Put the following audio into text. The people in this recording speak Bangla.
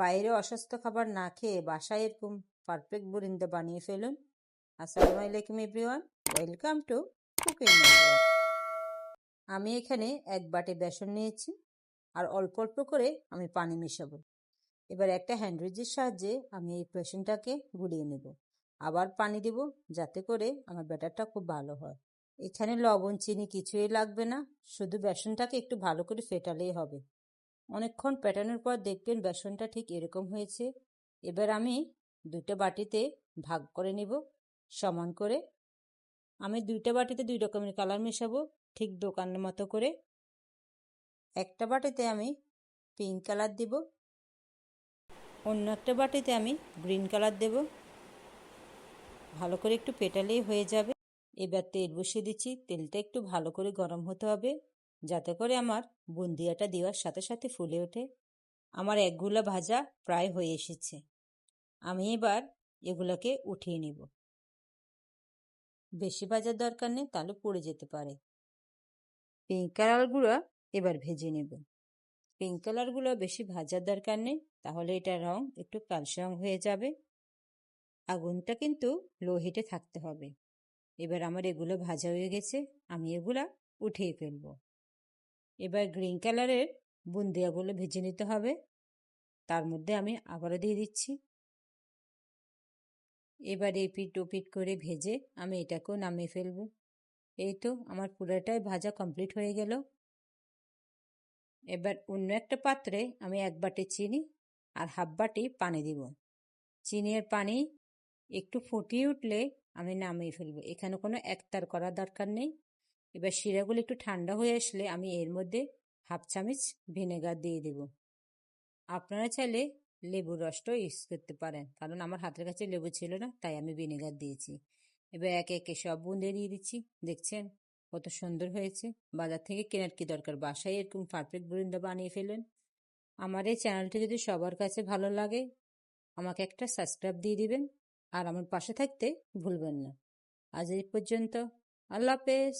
বাইরে অস্বাস্থ্য খাবার না খেয়ে বাসায় এরকম পারফেক্ট বুরিন্দা বানিয়ে ফেলুন। আসসালামু আলাইকুম এভরিওয়ান ওয়েলকাম টু কুকিং আমি এখানে এক বাটি বেসন নিয়েছি, আর অল্প অল্প করে আমি পানি মেশাবো। এবার একটা হ্যান্ডউইচের সাহায্যে আমি এই বেসনটাকে গুলিয়ে নেব। আবার পানি দেব, যাতে করে আমার ব্যাটারটা খুব ভালো হয়। এখানে লবণ, চিনি কিছুই লাগবে না, শুধু বেসনটাকে একটু ভালো করে ফেটালেই হবে। অনেকক্ষণ পেটানোর পর দেখবেন বেসনটা ঠিক এরকম হয়েছে। এবার আমি দুটো বাটিতে ভাগ করে নিব সমান করে। আমি দুইটা বাটিতে দুই রকমের কালার মেশাবো ঠিক দোকানের মতো করে। একটা বাটিতে আমি পিঙ্ক কালার দিব। অন্য একটা বাটিতে আমি গ্রিন কালার দেব। ভালো করে একটু পেটালেই হয়ে যাবে। এবার তেল বসিয়ে দিচ্ছি। তেলটা একটু ভালো করে গরম হতে হবে। যাতে করে আমার বুন্দিয়াটা দেওয়ার সাথে সাথে ফুলে ওঠে। আমার একগুলা ভাজা প্রায় হয়ে এসেছে। আমি এবার এগুলোকে উঠিয়ে নিব। বেশি ভাজার দরকার নেই, তাহলে পড়ে যেতে পারে। পিঙ্ক কালারগুলো এবার ভেজে নেব। পিঙ্ক কালারগুলো বেশি ভাজার দরকার নেই, তাহলে এটা রং একটু কালসে রং হয়ে যাবে। আগুনটা কিন্তু লো হিটে থাকতে হবে। এবার আমার এগুলো ভাজা হয়ে গেছে, আমি এগুলা উঠিয়ে ফেলব। এবার গ্রিন কালারের বুন্দিয়াগুলো ভেজে নিতে হবে। তার মধ্যে আমি আবারও দিয়ে দিচ্ছি। এবার এই পিট ওপিট করে ভেজে আমি এটাকেও নামিয়ে ফেলব। এই তো আমার পুরোটাই ভাজা কমপ্লিট হয়ে গেল। এবার অন্য একটা পাত্রে আমি এক বাটি চিনি আর হাফ বাটি পানি দিব। চিনি আর পানি একটু ফুটিয়ে উঠলে আমি নামিয়ে ফেলব। এখানে কোনো একতার করার দরকার নেই। এবার শিরাগুলো একটু ঠান্ডা হয়ে আসলে আমি এর মধ্যে হাফ চামচ ভিনেগার দিয়ে দেব। আপনারা চাইলে লেবুর রসটাও ইউজ করতে পারেন, কারণ আমার হাতের কাছে লেবু ছিল না, তাই আমি ভিনেগার দিয়েছি। এবার একে একে সব বুন্দে দিয়ে দিচ্ছি, দেখছেন? কত সুন্দর হয়েছে। বাজার থেকে কেনার কি দরকার? বাসায় এরকম পারফেক্ট বুরিন্দা বানিয়ে ফেলেন। আমার এই চ্যানেলটি যদি সবার কাছে ভালো লাগে, আমাকে একটা সাবস্ক্রাইব দিয়ে দিবেন, আর আমার পাশে থাকতে ভুলবেন না। আজ এই পর্যন্ত, আল্লাহ হাফেজ।